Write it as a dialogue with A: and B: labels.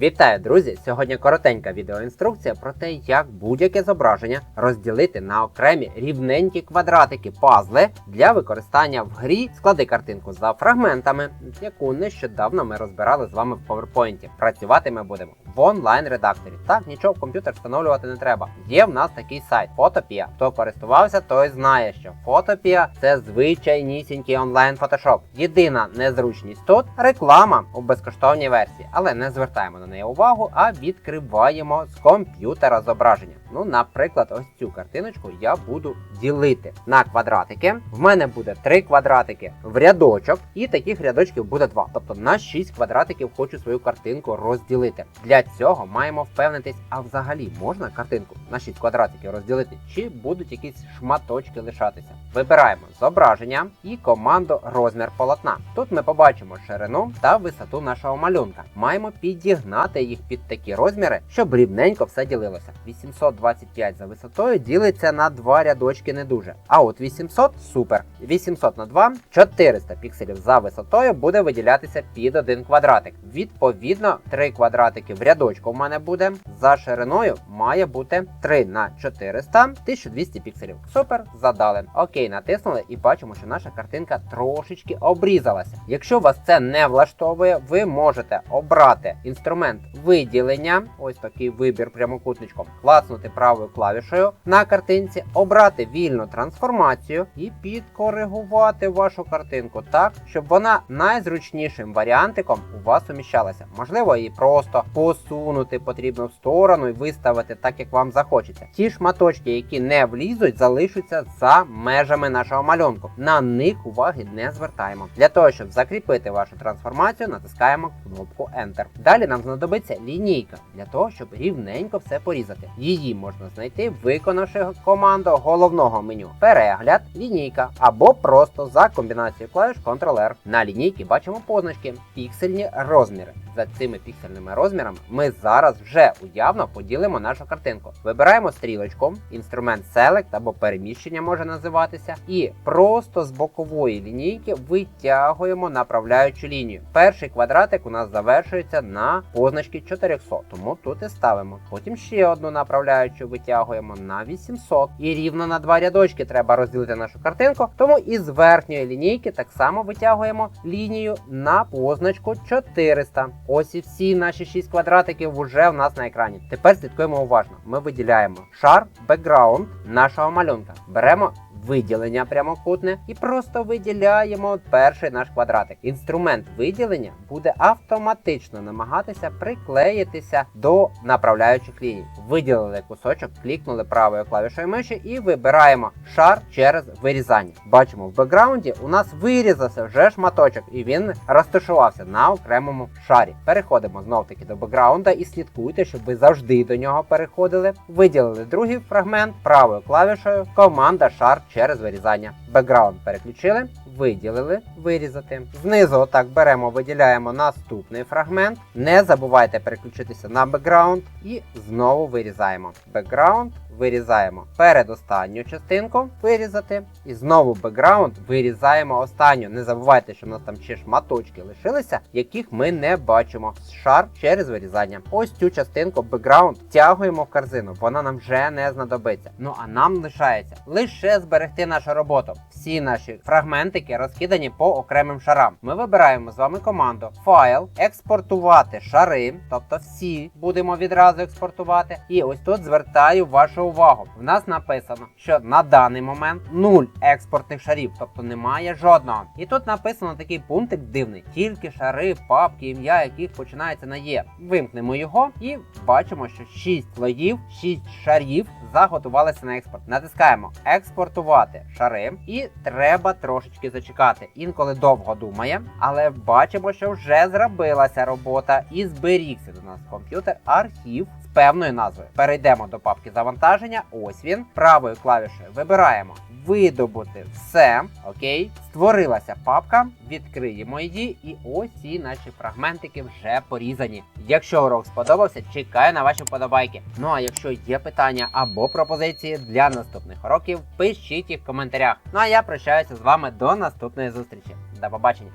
A: Вітаю, друзі! Сьогодні коротенька відеоінструкція про те, як будь-яке зображення розділити на окремі рівненькі квадратики пазли для використання в грі склади картинку за фрагментами, яку нещодавно ми розбирали з вами в PowerPoint. Працювати ми будемо в онлайн редакторі. Так, нічого в комп'ютер встановлювати не треба. Є в нас такий сайт Photopia. Хто користувався, той знає, що Photopia – це звичайнісінький онлайн фотошоп. Єдина незручність тут реклама у безкоштовній версії, але не звертаємо на неї увагу, а відкриваємо з комп'ютера зображення. Ну, наприклад, ось цю картиночку я буду ділити на квадратики. В мене буде три квадратики в рядочок, і таких рядочків буде два. Тобто на 6 квадратиків хочу свою картинку розділити. Для цього маємо впевнитись, а взагалі можна картинку на 6 квадратиків розділити, чи будуть якісь шматочки лишатися. Вибираємо зображення і команду розмір полотна. Тут ми побачимо ширину та висоту нашого малюнка. Маємо підігнати їх під такі розміри, щоб рівненько все ділилося. 825 за висотою ділиться на два рядочки не дуже. А от 800 супер. 800 на 2 400 пікселів за висотою буде виділятися під один квадратик. Відповідно, 3 квадратики в рядочку в мене буде. За шириною має бути 3 на 400 1200 пікселів. Супер, задали. Окей, натиснули і бачимо, що наша картинка трошечки обрізалася. Якщо вас це не влаштовує, ви можете обрати інструмент виділення, ось такий вибір прямокутничком, класнути правою клавішою на картинці, обрати вільну трансформацію і підкоригувати вашу картинку так, щоб вона найзручнішим варіантиком у вас уміщалася. Можливо, її просто посунути потрібно в сторону і виставити так, як вам захочеться. Ті шматочки, які не влізуть, залишаться за межами нашого малюнку. На них уваги не звертаємо. Для того, щоб закріпити вашу трансформацію, натискаємо кнопку Enter. Далі нам знадобиться лінійка для того, щоб рівненько все порізати. Її можна знайти, виконавши команду головного меню перегляд, лінійка або просто за комбінацією клавіш Ctrl-R. На лінійці бачимо позначки піксельні розміри. За цими піксельними розмірами ми зараз вже уявно поділимо нашу картинку. Вибираємо стрілочку, інструмент Select або переміщення може називатися, і просто з бокової лінійки витягуємо направляючу лінію. Перший квадратик у нас завершується на позначці 400, тому тут і ставимо. Потім ще одну направляючу витягуємо на 800. І рівно на два рядочки треба розділити нашу картинку, тому із верхньої лінійки так само витягуємо лінію на позначку 400. Ось і всі наші 6 квадратиків вже в нас на екрані. Тепер слідкуємо уважно. Ми виділяємо шар, бекграунд нашого малюнка. Беремо виділення прямокутне і просто виділяємо перший наш квадратик. Інструмент виділення буде автоматично намагатися приклеїтися до направляючих ліній. Виділили кусочок, клікнули правою клавішою миші і вибираємо шар через вирізання. Бачимо, в бекграунді у нас вирізався вже шматочок, і він розташувався на окремому шарі. Переходимо знов таки до бекграунда і слідкуйте, щоб ви завжди до нього переходили. Виділили другий фрагмент правою клавішою, команда шар через вирізання. Бекграунд переключили, виділили, вирізати. Знизу отак беремо, виділяємо наступний фрагмент. Не забувайте переключитися на бекграунд і знову вирізаємо. Бекграунд. Вирізаємо передостанню частинку, вирізати. І знову бекграунд вирізаємо останню. Не забувайте, що в нас там ще шматочки лишилися, яких ми не бачимо. Шар через вирізання. Ось цю частинку бекграунд втягуємо в корзину, вона нам вже не знадобиться. Ну а нам лишається лише зберегти нашу роботу. Всі наші фрагментики розкидані по окремим шарам. Ми вибираємо з вами команду Файл, експортувати шари, тобто всі будемо відразу експортувати. І ось тут звертаю вашу увагу. В нас написано, що на даний момент нуль експортних шарів, тобто немає жодного. І тут написано такий пунктик дивний: тільки шари, папки, ім'я яких починається на Є. Вимкнемо його і бачимо, що 6 слоїв, 6 шарів заготувалися на експорт. Натискаємо експортувати шари, і треба трошечки зачекати. Інколи довго думає, але бачимо, що вже зробилася робота і зберігся до нас комп'ютер архів з певною назвою. Перейдемо до папки завантаження. Ось він. Правою клавішею вибираємо видобути все. Окей, створилася папка. Відкриємо її, і ось ці наші фрагментики вже порізані. Якщо урок сподобався, чекаю на ваші вподобайки. Ну а якщо є питання або пропозиції для наступних уроків, пишіть їх в коментарях. Ну а я прощаюся з вами до наступної зустрічі. До побачення.